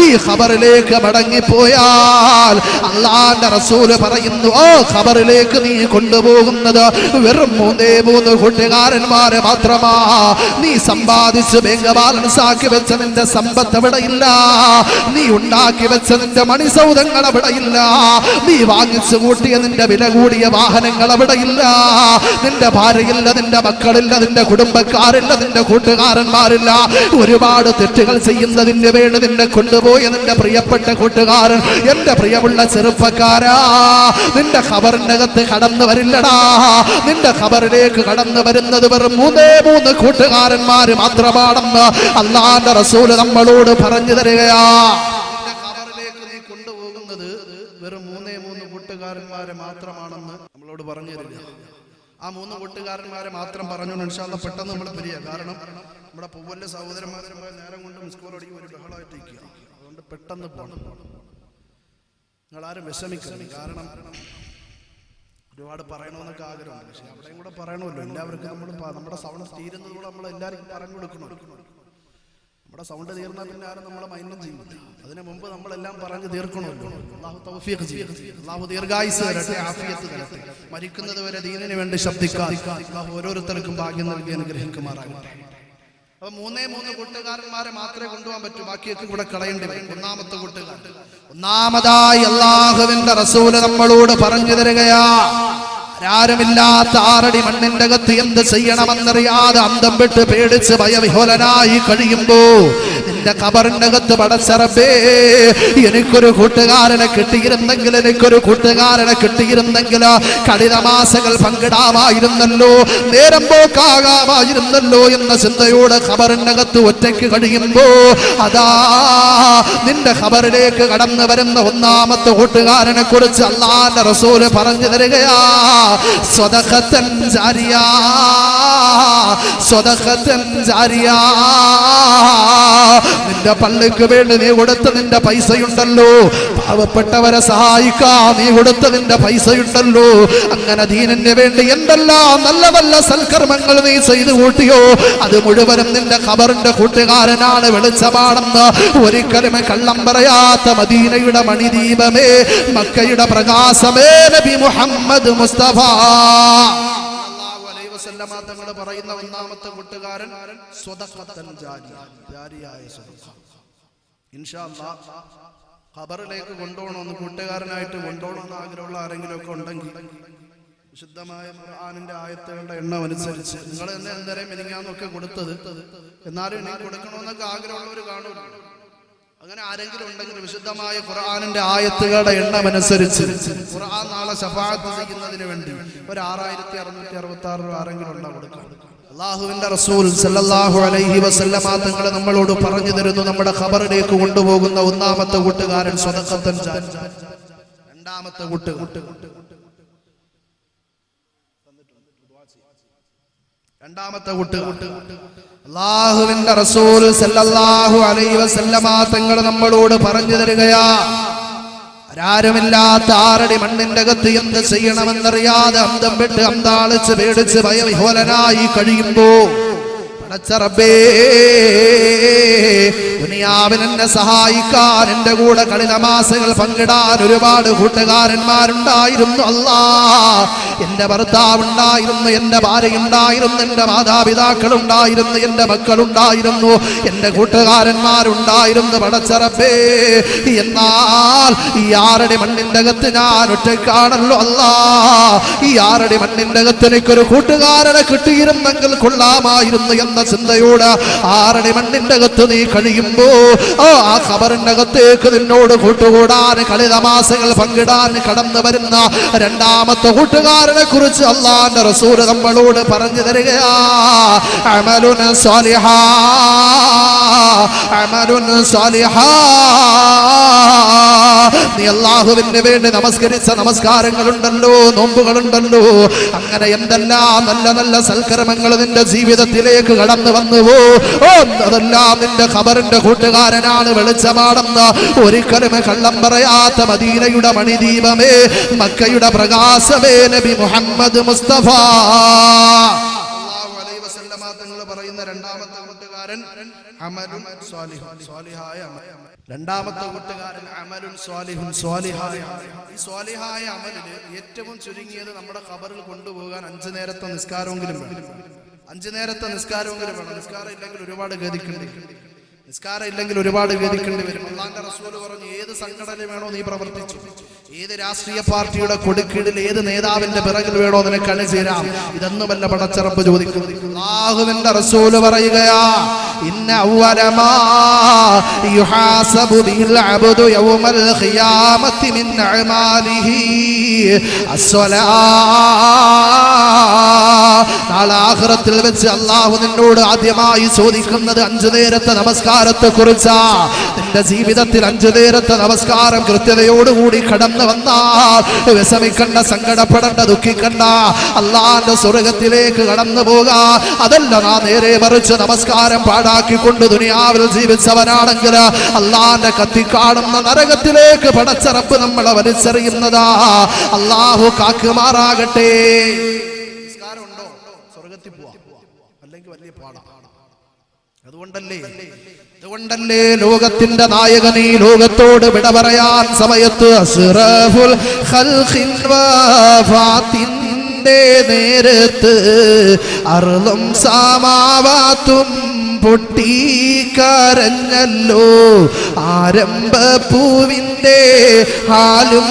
നീ ഖബറിലേക്ക് മടങ്ങിപ്പോയാൽ അള്ളാന്റെ റസൂൽ പറയുന്നു ഓ ഖബറിലേക്ക് നീ കൊണ്ടുപോകുന്നത് വെറും മൂന്നേ മൂന്ന് കൂട്ടുകാരന്മാരെ മാത്രമാ. നീ സമ്പാദിച്ച് ബാങ്ക് ബാലൻസ് ആക്കി വെച്ച നിന്റെ സമ്പത്ത് അവിടെ ഇല്ല നീ ഉണ്ടാക്കി വെച്ച നിന്റെ മണിസൗധങ്ങൾ അവിടെ നീ വാങ്ങിച്ചു കൂട്ടിയ നിന്റെ വില കൂടിയ വാഹനങ്ങൾ അവിടെ നിന്റെ ഭാര്യയില്ല നിന്റെ മക്കളില്ല നിന്റെ കുടുംബക്കാരില്ല നിന്റെ കൂട്ടുകാരന്മാരില്ല. ഒരുപാട് തെറ്റുകൾ ചെയ്യുന്നതിന് വേണ്ടി നിന്നെ കൊണ്ടുപോയ നിന്റെ പ്രിയപ്പെട്ട കൂട്ടുകാരൻ? എന്റെ പ്രിയമുള്ള ചെറുപ്പക്കാരാ നിന്റെ ഖബറിനകത്ത് കടന്നു വരില്ലടാ. നിന്റെ ഖബറിലേക്ക് കടന്നു വരുന്നത് വെറും മൂന്നേ മൂന്ന് കൂട്ടുകാരന്മാര് മാത്രമാണെന്ന് അല്ലാന്റെ റസൂൽ നമ്മളോട് പറഞ്ഞു തരികയാ. കൊണ്ടുപോകുന്നത് വെറും മൂന്നേ മാത്രമാണെന്ന് നമ്മളോട് പറഞ്ഞു തരിക. ആ മൂന്ന് കൂട്ടുകാരന്മാരെ മാത്രം പറഞ്ഞു ഇൻഷാല്ല പെട്ടെന്ന് നമ്മൾ പിരിയാ. കാരണം നമ്മുടെ പൂവല്ല സഹോദരന്മാരെ നേരം കൊണ്ട് മിസ്കോൾ ഒരു ബഹളമായിട്ട് ഇരിക്കുക അതുകൊണ്ട് പെട്ടെന്ന് പോകണം നിങ്ങൾ ആരും വിഷമിക്കണം കാരണം ഒരുപാട് പറയണമെന്നൊക്കെ ആഗ്രഹമുണ്ട്. പക്ഷെ അവിടെയും കൂടെ പറയണമല്ലോ. എല്ലാവർക്കും നമ്മൾ നമ്മുടെ സൗണ്ട് തീരുന്നത് കൂടെ നമ്മൾ എല്ലാവർക്കും പറഞ്ഞു കൊടുക്കണം. നമ്മുടെ സൗണ്ട് തീർന്നാൽ പിന്നെ ആരും നമ്മളെ മൈൻഡും ചെയ്യില്ല അതിനു മുമ്പ് നമ്മളെല്ലാം പറഞ്ഞു തീർക്കണമല്ലോ. മരിക്കുന്നത് വരെ ദീനിന് വേണ്ടി ശബ്ദിക്കാൻ അള്ളാഹു ഓരോരുത്തർക്കും ഭാഗ്യം നൽകി അനുഗ്രഹിക്കുമാറാകട്ടെ. അപ്പൊ മൂന്നേ മൂന്ന് കൂട്ടുകാരന്മാരെ മാത്രമേ കൊണ്ടുപോകാൻ പറ്റൂ. ബാക്കിയൊക്കെ കൂടെ കളയേണ്ടി വരും. ഒന്നാമത്തെ കൂട്ടുകാർ ഒന്നാമതായി അള്ളാഹുവിന്റെ റസൂൽ നമ്മളോട് പറഞ്ഞു തരികയാ ആരുമില്ലാത്ത ആറടി മണ്ണിന്റെ അകത്ത് എന്ത് ചെയ്യണമെന്നറിയാതെ അന്തം വിട്ട് പേടിച്ച് ഭയവിഹോലനായി കഴിയുമ്പോ നിന്റെ കബറിന്റെ അകത്ത് പടച്ചറബേ എനിക്കൊരു കൂട്ടുകാരനെ കിട്ടിയിരുന്നെങ്കിൽ എനിക്കൊരു കൂട്ടുകാരനെ കിട്ടിയിരുന്നെങ്കിൽ കഠിനമാസകൾ പങ്കിടാമായിരുന്നല്ലോ നേരം പോക്കാകാമായിരുന്നല്ലോ എന്ന ചിന്തയോടെ ഖബറിന്റെ അകത്ത് ഒറ്റയ്ക്ക് കഴിയുമ്പോ അതാ നിന്റെ ഖബറിലേക്ക് കടന്നു വരുന്ന ഒന്നാമത്തെ കൂട്ടുകാരനെ കുറിച്ച് അള്ളാന്റെ റസൂൽ പറഞ്ഞു തരികയാ. സ്വതഹത്തൻ ജാരിയാ സ്വതഖത്തൻ ജാരിയ. നിന്റെ പള്ളിക്ക് വേണ്ടി നീ കൊടുത്ത നിന്റെ പൈസയുണ്ടല്ലോ. പാവപ്പെട്ടവരെ സഹായിക്കാ നീ കൊടുത്ത നിന്റെ പൈസയുണ്ടല്ലോ. അങ്ങനെ ദീനന് വേണ്ടി എന്തെല്ലാം നല്ല നല്ല സൽക്കർമ്മങ്ങൾ നീ ചെയ്തു കൂട്ടിയോ? അത് മുഴുവനും നിന്റെ ഖബറിന്റെ കൂട്ടുകാരനാണ് വെളിച്ചമാണെന്ന് ഒരിക്കലും കള്ളം പറയാത്ത മദീനയുടെ മണിദീപമേ മക്കയുടെ പ്രകാശമേ നബി മുഹമ്മദ് മുസ്തഫ. വസല്ലമ തങ്ങൾ പറയുന്ന ഒന്നാമത്തെ കൂട്ടുകാരൻ സ്വതഖത്തൻ ജാരി ജാരിയായ സ്വതഖ ഇൻഷാ അല്ലാഹ് ഖബറിലേക്ക് കൊണ്ടുപോകണമെന്ന് കൂട്ടുകാരനായിട്ട് കൊണ്ടുപോകണമെന്ന് ആഗ്രഹമുള്ള ആരെങ്കിലും ഒക്കെ ഉണ്ടെങ്കിൽ വിശുദ്ധമായ ഖുർആനിന്റെ ആയത്തുകളുടെ എണ്ണം അനുസരിച്ച് നിങ്ങൾ തന്നെ എന്തരം എനിക്കാന്നൊക്കെ കൊടുത്തത് എന്നാലും എനിക്ക് കൊടുക്കണമെന്നൊക്കെ ആഗ്രഹമുള്ളവർ കാണുമല്ലോ അങ്ങനെ ആരെങ്കിലും ഉണ്ടെങ്കിൽ വിശുദ്ധമായ ഖുർആാനിന്റെ ആയത്തുകളുടെ എണ്ണം അനുസരിച്ച് ഖുർആൻ നാളെ ചെയ്യുന്നതിന് വേണ്ടി ഒരു ആറായിരത്തി അറുന്നൂറ്റി അറുപത്തി ആറ് രൂപ ആരെങ്കിലും ഉണ്ടാവും കൊടുക്കാം അള്ളാഹുവിന്റെ റസൂൽ സല്ലല്ലാഹു അലൈഹി വസല്ലമ തങ്ങൾ നമ്മളോട് പറഞ്ഞു തരുന്നു നമ്മുടെ ഖബറിലേക്ക് കൊണ്ടുപോകുന്ന ഒന്നാമത്തെ കൂട്ടുകാരൻ സ്വതക്കത്തൻ. രണ്ടാമത്തെ കൂട്ട് രണ്ടാമത്തെ കൂട്ട് അള്ളാഹുവിന്റെ റസൂൽ സല്ലല്ലാഹു അലൈഹി വസല്ലമ തങ്ങൾ നമ്മളോട് പറഞ്ഞു തരികയാ ആരുമില്ലാത്ത ആറടി മണ്ണിന്റെ അകത്ത് എന്ത് ചെയ്യണമെന്നറിയാതെ അന്തം വിട്ട് അന്താളിച്ച് പേടിച്ച് ഭയവിഹോലനായി കഴിയുമ്പോ പടച്ചറബേ ദുനിയാവിൽ എന്നെ സഹായിക്കാൻ എന്റെ കൂടെ കളിനമാസകൾ പങ്കിടാൻ ഒരുപാട് കൂട്ടുകാരന്മാരുണ്ടായിരുന്നു. അല്ലാ എന്റെ ഭർത്താവ് ഉണ്ടായിരുന്നു എന്റെ ഭാര്യയുണ്ടായിരുന്നു എന്റെ മാതാപിതാക്കൾ ഉണ്ടായിരുന്നു എന്റെ മക്കളുണ്ടായിരുന്നു എന്റെ കൂട്ടുകാരന്മാരുണ്ടായിരുന്നു പടച്ചറപ്പേ എന്നാൽ ഈ ആറടി മണ്ണിന്റെ അകത്ത് ഞാൻ ഒറ്റക്കാണല്ലോ അല്ലാ ഈ ആറടി മണ്ണിന്റെ അകത്ത് എനിക്കൊരു കൂട്ടുകാരനെ കിട്ടിയിരുന്നെങ്കിൽ കൊള്ളാമായിരുന്നു എന്ന ചിന്തയോട് ആറടി മണ്ണിന്റെ അകത്ത് നീ കഴിയുമ്പോ ഓ ആ ഖബറിനകത്തേക്ക് നിന്നോട് കൂട്ടുകൂടാൻ കളിതമാസങ്ങൾ പങ്കിടാൻ കടന്നു വരുന്ന രണ്ടാമത്തെ കൂട്ടുകാരനെ കുറിച്ച് അള്ളാന്റെ റസൂൽ നമ്മളോട് പറഞ്ഞു തരികയാ. അമലുന സ്വാലിഹാ അമലുന സ്വാലിഹാ നീ അള്ളാഹുവിന് വേണ്ടി നമസ്കരിച്ച നമസ്കാരങ്ങളുണ്ടല്ലോ നോമ്പുകളുണ്ടല്ലോ. അങ്ങനെ എന്തെല്ലാം നല്ല നല്ല സൽക്കർമ്മങ്ങൾ നിന്റെ ജീവിതത്തിലേക്ക് കടന്നു വന്നുവോ? അതെല്ലാം നിന്റെ ഖബറിന്റെ കൂട്ടുകാരനാണ് വെളിച്ചമാണെന്ന് ഒരിക്കലും കള്ളം പറയാത്ത മദീനയുടെ മണിദീപമേ മക്കയുടെ പ്രകാശമേ നബി മുഹമ്മദ് മുസ്തഫ. പറയുന്ന രണ്ടാമത്തെ കൂട്ടുകാരൻ അമലും സ്വാലിഹ് സ്വാലിഹായ രണ്ടാമത്തെ കൂട്ടുകാരൻ അമലുൻ സ്വാലിഹുൻ. സ്വാലിഹായ ഈ സ്വാലിഹായ അമലിൽ ഏറ്റവും ചുരുങ്ങിയത് നമ്മുടെ ഖബറിൽ കൊണ്ടുപോകാൻ അഞ്ചു നേരത്തെ നിസ്കാരമെങ്കിലും വേണം. അഞ്ചു നേരത്തെ നിസ്കാരമെങ്കിലും വേണം. നിസ്കാരം ഇല്ലെങ്കിൽ ഒരുപാട് ഗതിക്കേണ്ടി. നിസ്കാരം ഇല്ലെങ്കിൽ ഒരുപാട് വേദിക്കേണ്ടി വരും. അള്ളാന്റെ റസൂൽ പറഞ്ഞു ഏത് സംഘടന വേണോ നീ പ്രവർത്തിച്ചു. ഏത് രാഷ്ട്രീയ പാർട്ടിയുടെ കൊടുക്കീഴിൽ ഏത് നേതാവിന്റെ പിറകിൽ വേണോ നിനക്ക് അണിചേരാം ഇതൊന്നുമല്ല പടച്ചറപ്പ് പറയുകയാ ഇന്ന യുഹാസബു അബ്ദു യൗമൽ ഖിയാമത്തി മിൻ അമാലിഹി നാളെ ആഹ്റത്തിൽ വെച്ച് അള്ളാഹു നിന്നോട് ആദ്യമായി ചോദിക്കുന്നത് അഞ്ചു നേരത്തെ നമസ്കാരത്തെ കുറിച്ചാ നിന്റെ ജീവിതത്തിൽ അഞ്ചു നേരത്തെ നമസ്കാരം കൃത്യതയോടുകൂടി കടന്നു വന്നാ. വിഷമിക്കണ്ട സങ്കടപ്പെടേണ്ട ദുഃഖിക്കണ്ട. അള്ളാന്റെ സ്വർഗത്തിലേക്ക് കടന്നു പോകാ. അതല്ല നാ നേരെ മറിച്ച് നമസ്കാരം പാടാക്കിക്കൊണ്ട് ദുനിയാവിൽ ജീവിച്ചവനാണെങ്കിൽ അള്ളാന്റെ കത്തിക്കാണുന്ന നരകത്തിലേക്ക് പടച്ചറപ്പ് നമ്മളെ വലിച്ചെറിയുന്നതാ. അള്ളാഹു കാക്കുമാറാകട്ടെ. വലിയ പാടാണ് അതുകൊണ്ടല്ലേ അതുകൊണ്ടല്ലേ ലോകത്തിന്റെ നായകൻ ലോകത്തോട് വിട പറയാൻ സമയത്ത് നേരത്ത് അറുതും സാമാവാത്തും പൊട്ടിക്കരഞ്ഞല്ലോ ആരംഭ പൂവിന്റെ ആലും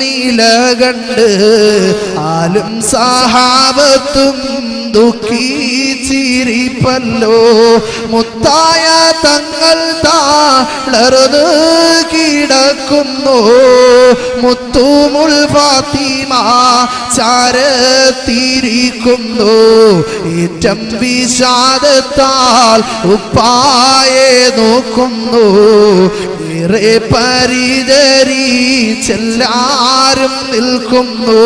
നീല കണ്ട് ആലും സഹാബത്തും ദുഃഖിച്ചിരിപ്പല്ലോ മുത്തായ തങ്ങൾ താളർന്ന് കിടക്കുന്നു. മുത്തുമുൾ ഫാത്തിമ ചാരത്തിരിക്കുന്നു ഏറ്റം വിഷാദത്താൽ ഉപ്പായെ നോക്കുന്നു. ഏറെ പരിചരിച്ചെല്ലാരും നിൽക്കുന്നു.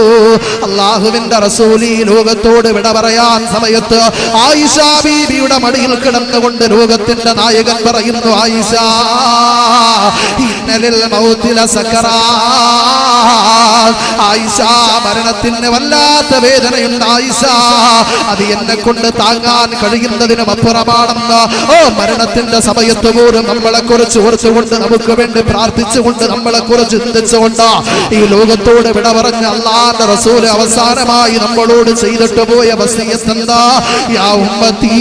അള്ളാഹുവിന്റെ റസൂലി ലോകത്തോട് വിട പറയാൻ സമയത്ത് ആയിഷ ബീബിയുടെ മടിയിൽ കിടന്നുകൊണ്ട് ലോകത്തിന്റെ നായകൻ പറയുന്നു ആയിഷ ഇന്നലിൽ മൗത്തില സക്കറാ ആയിഷ മരണത്തിന് വല്ലാത്ത വേദനയുണ്ട് ആയിഷ. അത് എന്നെ കൊണ്ട് താങ്ങാൻ കഴിയുന്നതിനും അപ്പുറമാണെന്ന്. ഓ മരണത്തിന്റെ സമയത്ത് പോലും നമ്മളെ കുറച്ച് കുറച്ചുകൊണ്ട് നമുക്ക് വേണ്ടി പ്രാർത്ഥിച്ചുകൊണ്ട് നമ്മളെ കുറച്ച് ചിന്തിച്ചുകൊണ്ട് ഈ ലോകത്തോട് വിട പറഞ്ഞ അള്ളാന്റെ റസൂൽ അവസാനമായി നമ്മളോട് ചെയ്തിട്ട് പോയ വസീയത്ത് എന്താ? യാ ഉമ്മത്തീ.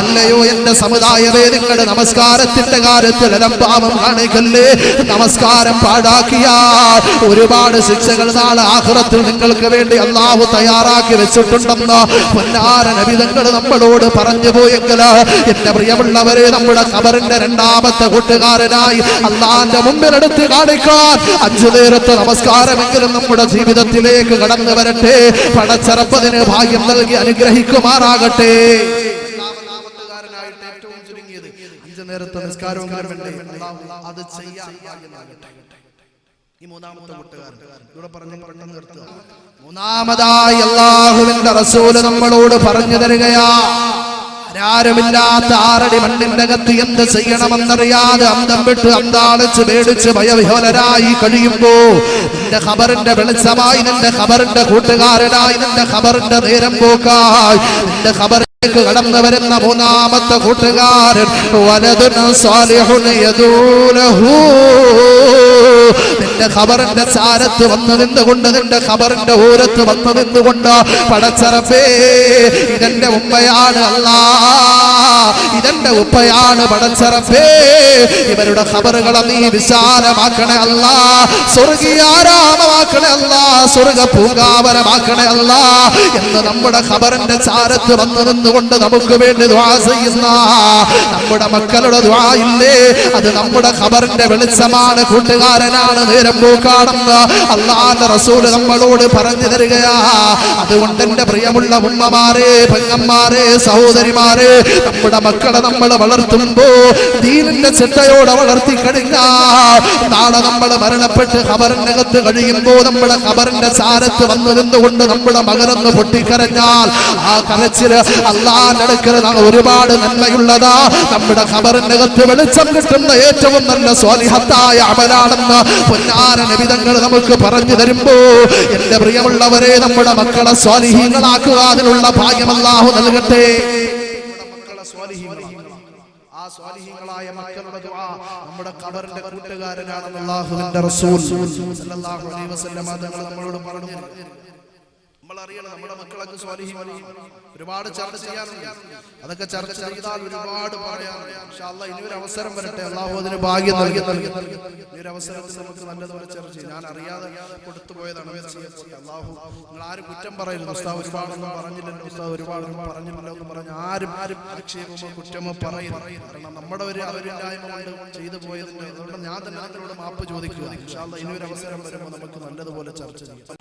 അല്ലയോ എന്റെ സമുദായമേ നിങ്ങളുടെ നമസ്കാരത്തിന്റെ കാര്യത്തിൽ അലംഭാവം കാണിക്കല്ലേ? നമസ്കാരം പാടാക്കിയാൽ ഒരുപാട് ശിക്ഷകൾ നാളെ ആഹ്റത്തിൽ നിങ്ങൾക്ക് വേണ്ടി അള്ളാഹു തയ്യാറാക്കി വെച്ചിട്ടുണ്ടെന്ന് പൊന്നാര നബിതങ്ങൾ നമ്മളോട് പറഞ്ഞു പോയെങ്കിൽ എന്റെ പ്രിയമുള്ളവരെ നമ്മുടെ കബറിന്റെ രണ്ടാമത്തെ കൂട്ടുകാരനായി അള്ളാന്റെ മുമ്പിൽ എടുത്ത് കാണിക്കാൻ അഞ്ചു നേരത്തെ നമസ്കാരമെങ്കിലും നമ്മുടെ ജീവിതത്തിലേക്ക് കടന്നു വരട്ടെ. പടച്ചറപ്പതിന് ഭാഗ്യം നൽകി അനുഗ്രഹിക്കുമാറാകട്ടെ. ഏറ്റവും നേരത്തെ നിസ്കാരമെങ്കിലും അത് ചെയ്യാൻ ഈ മൂന്നാമത്തെ കൂട്ടുകാരൻ. ഇവിടെ പറഞ്ഞു പറഞ്ഞു നിർത്തുക. മൂന്നാമതായി അള്ളാഹുവിന്റെ റസൂൽ നമ്മളോട് പറഞ്ഞു തരികയാ. ആരുമില്ലാത്ത ആറടി മണ്ണിന്റെ അകത്ത് എന്ത് ചെയ്യണമെന്നറിയാതെ അന്തം വിട്ട് അന്താളിച്ച് പേടിച്ച് ഭയവിഹോലരായി കഴിയുമ്പോ നിന്റെ ഖബറിന്റെ വെളിച്ചമായി നിന്റെ ഖബറിന്റെ കൂട്ടുകാരനായി നിന്റെ ഖബറിന്റെ നേരം പോക്കായി. നിന്റെ ഖബറിലേക്ക് കടന്നു വരുന്ന മൂന്നാമത്തെ കൂട്ടുകാരൻ വലതുന സ്വാലിഹുൻ യദൂലഹു. നിന്റെ ഖബറിന്റെ സാരത്ത് വന്നു നിന്നുകൊണ്ട് നിന്റെ ഖബറിന്റെ ഓരത്ത് വന്നു നിന്നുകൊണ്ട് പടച്ചറപ്പേ ഇതെന്റെ ഉമ്മയാണ് അല്ല. ഇതെന്റെ ഉപ്പയാണ് പടച്ചറപ്പേ ഇവരുടെ ഖബറുകളെ നീ വിശാലമാക്കണേ അല്ല. സ്വർഗീയാരാമമാക്കണേ അല്ല. സ്വർഗ പൂങ്കാവനമാക്കണേ അല്ല. എന്ന് നമ്മുടെ ഖബറിന്റെ സാരത്ത് വന്നു നിന്നുകൊണ്ട് നമുക്ക് വേണ്ടി ദ്വാ ചെയ്യുന്ന നമ്മുടെ മക്കളുടെ ദ്വാ ഇല്ലേ? അത് നമ്മുടെ ഖബറിന്റെ വെളിച്ചമാണ് കൂട്ടുകാരനാണ് നേരം പോക്കാണെന്ന് അള്ളാന്റെ റസൂൽ നമ്മളോട് പറഞ്ഞു തരികയാ അതുകൊണ്ട് എന്റെ പ്രിയമുള്ള ഉമ്മമാരെ പെങ്ങന്മാരെ സഹോദരിമാരെ നമ്മുടെ മക്കളെ നമ്മൾ വളർത്തുമ്പോ ദീനിന്റെ ചിട്ടയോടെ വളർത്തി കഴിഞ്ഞാ നാളെ നമ്മൾ മരണപ്പെട്ട് ഖബറിനകത്ത് കഴിയുമ്പോ നമ്മുടെ ഖബറിന്റെ ചാരത്ത് വന്നു നിന്നുകൊണ്ട് നമ്മുടെ മകനൊന്ന് പൊട്ടിക്കരഞ്ഞാൽ ആ കരച്ചിൽ ന- ഒരുപാട് നന്മയുള്ളതാ. നമ്മുടെ ഖബറിനകത്ത് വെളിച്ചം കിട്ടുന്ന ഏറ്റവും നല്ല സ്വാലിഹത്തായ അമലാണെന്ന് പൊന്നാര നിമിതങ്ങൾ നമുക്ക് പറഞ്ഞു തരുമ്പോ എന്റെ പ്രിയമുള്ളവരെ നമ്മുടെ മക്കളെ സ്വാലിഹീങ്ങളാക്കുക. അതിനുള്ള ഭാഗ്യം അല്ലാഹു നൽകട്ടെ. ആ സ്വാലിഹീങ്ങളായ മക്കളുടെ ദുആ നമ്മുടെ ഖബറിന്റെ കൂട്ടുകാരനാണെന്ന് അല്ലാഹുവിന്റെ റസൂൽ. സല്ലല്ലാഹു അലൈഹി വസല്ലം തങ്ങൾ നമ്മളോട് പറഞ്ഞു നമ്മൾ അറിയണം നമ്മുടെ മക്കളൊക്കെ സ്വാലിഹീങ്ങളാണ്. ഒരുപാട് ചർച്ച ചെയ്യാറുണ്ട്. അതൊക്കെ ചർച്ച ചെയ്താൽ ഒരുപാട് പറയാറുണ്ട് ഇനി ഒരു അവസരം വരട്ടെ. അള്ളാഹു അതിന് ഭാഗ്യം നൽകി നൽകി ഈ ഒരു അവസരത്തിൽ നമുക്ക് നല്ലതുപോലെ ചർച്ച ചെയ്യാം. ഞാൻ അറിയാതെ കൊടുത്തു പോയതാണ് അള്ളാഹു നിങ്ങൾ ആരും കുറ്റം പറയരുത് ഉസ്താദ്. ഒരുപാടൊന്നും പറഞ്ഞില്ലല്ലോ ഉസ്താദ്. ഒരുപാടൊന്നും പറഞ്ഞില്ലല്ലോ എന്ന് പറഞ്ഞ് ആരും ആരും ആക്ഷേപമോ കുറ്റമോ പറയും കാരണം നമ്മുടെ ഒരു അവരില്ലായ്മ കൊണ്ട് ചെയ്തു പോയതിന്റെ അതുകൊണ്ട് ഞാൻ തന്നെ അതിനോട് മാപ്പ് ചോദിക്കുക. ഇനി ഒരു അവസരം വരുമ്പോൾ നമുക്ക് നല്ലതുപോലെ ചർച്ച ചെയ്യാം.